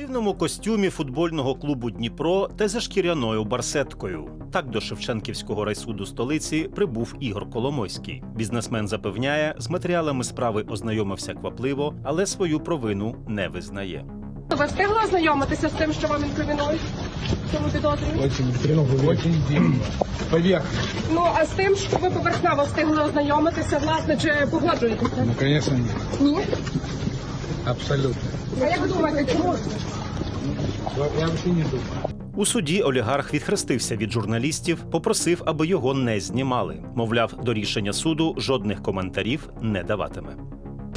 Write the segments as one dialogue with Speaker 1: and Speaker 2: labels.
Speaker 1: спортивному костюмі футбольного клубу Дніпро та за шкіряною барсеткою. Так до Шевченківського райсуду столиці прибув Ігор Коломойський. Бізнесмен запевняє, з матеріалами справи ознайомився квапливо, але свою провину не визнає.
Speaker 2: Ви встигли ознайомитися з тим, що вам інкримінують? Цьому підозрі?
Speaker 3: Очень хреново, очень дивно. Поверх.
Speaker 2: Ну а з тим, що ви поверхнево встигли ознайомитися, власне, чи погоджуєтеся?
Speaker 3: Ну, конечно, нет.
Speaker 2: Ні.
Speaker 3: Абсолютно.
Speaker 2: А як ви думаєте, чому?
Speaker 3: Я, взагалі не думаю.
Speaker 1: У суді олігарх відхрестився від журналістів, попросив, аби його не знімали. Мовляв, до рішення суду жодних коментарів не даватиме.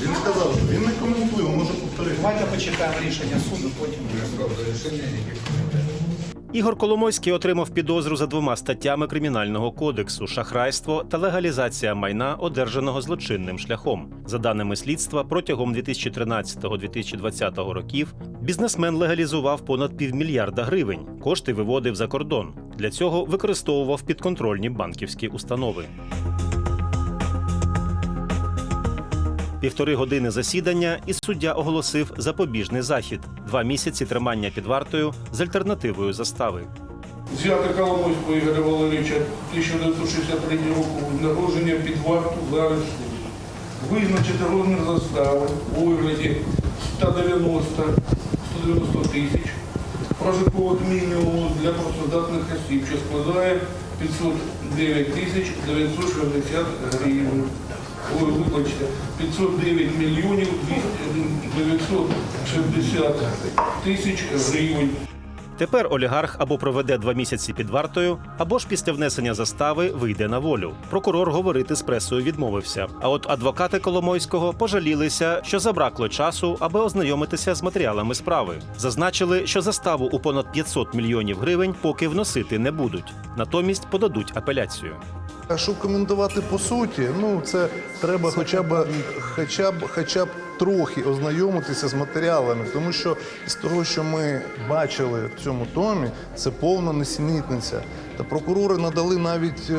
Speaker 4: Він сказав, що він не коментує, може повторити.
Speaker 5: Давайте почитаємо рішення суду, потім.
Speaker 1: Ігор Коломойський отримав підозру за двома статтями кримінального кодексу: шахрайство та легалізація майна, одержаного злочинним шляхом. За даними слідства, протягом 2013-2020 років бізнесмен легалізував понад півмільярда гривень. Кошти виводив за кордон. Для цього використовував підконтрольні банківські установи. Півтори години засідання, і суддя оголосив запобіжний захід два місяці тримання під вартою з альтернативою застави.
Speaker 6: Взяти Коломойського Ігоря Валерійовича 1963 року народження під варту за. Визначити розмір застави у вигляді 190 190 тисяч прожиткового мінімуму для працездатних осіб, що складає 509 тисяч 960 гривень. Ой, вибачте, 509 мільйонів 960 тисяч гривень.
Speaker 1: Тепер олігарх або проведе два місяці під вартою, або ж після внесення застави вийде на волю. Прокурор говорити з пресою відмовився. А от адвокати Коломойського пожалілися, що забракло часу, аби ознайомитися з матеріалами справи. Зазначили, що заставу у понад 500 мільйонів гривень поки вносити не будуть. Натомість подадуть апеляцію.
Speaker 4: А щоб коментувати по суті, ну це треба хоча б, хоча б, хоча б трохи ознайомитися з матеріалами, тому що з того, що ми бачили в цьому томі, це повна несенітниця. Та прокурори надали навіть е,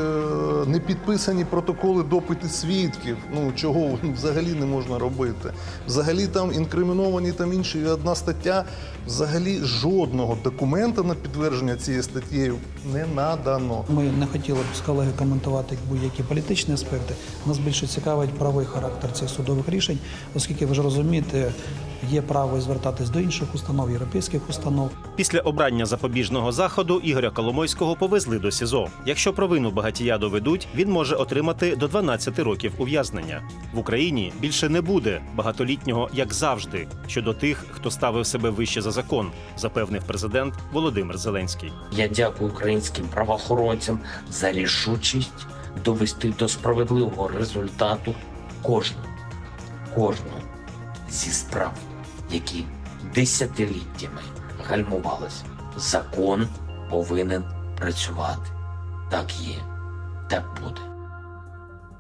Speaker 4: не підписані протоколи допити свідків. Ну чого взагалі не можна робити. Взагалі там інкриміновані там інші одна стаття. Взагалі жодного документа на підтвердження цієї статтєю не надано.
Speaker 7: Ми не хотіли б з колеги коментувати будь-які політичні аспекти. Нас більше цікавить правовий характер цих судових рішень, оскільки ви ж розумієте, є право звертатись до інших установ, європейських установ.
Speaker 1: Після обрання запобіжного заходу Ігоря Коломойського повезли до СІЗО. Якщо провину багатія доведуть, він може отримати до 12 років ув'язнення. В Україні більше не буде багатолітнього, як завжди, щодо тих, хто ставив себе вище за закон, запевнив президент Володимир Зеленський.
Speaker 8: Я дякую українським правоохоронцям за рішучість довести до справедливого результату кожну, кожну зі справ, які десятиліттями гальмувалися. Закон повинен працювати. Так є, так буде.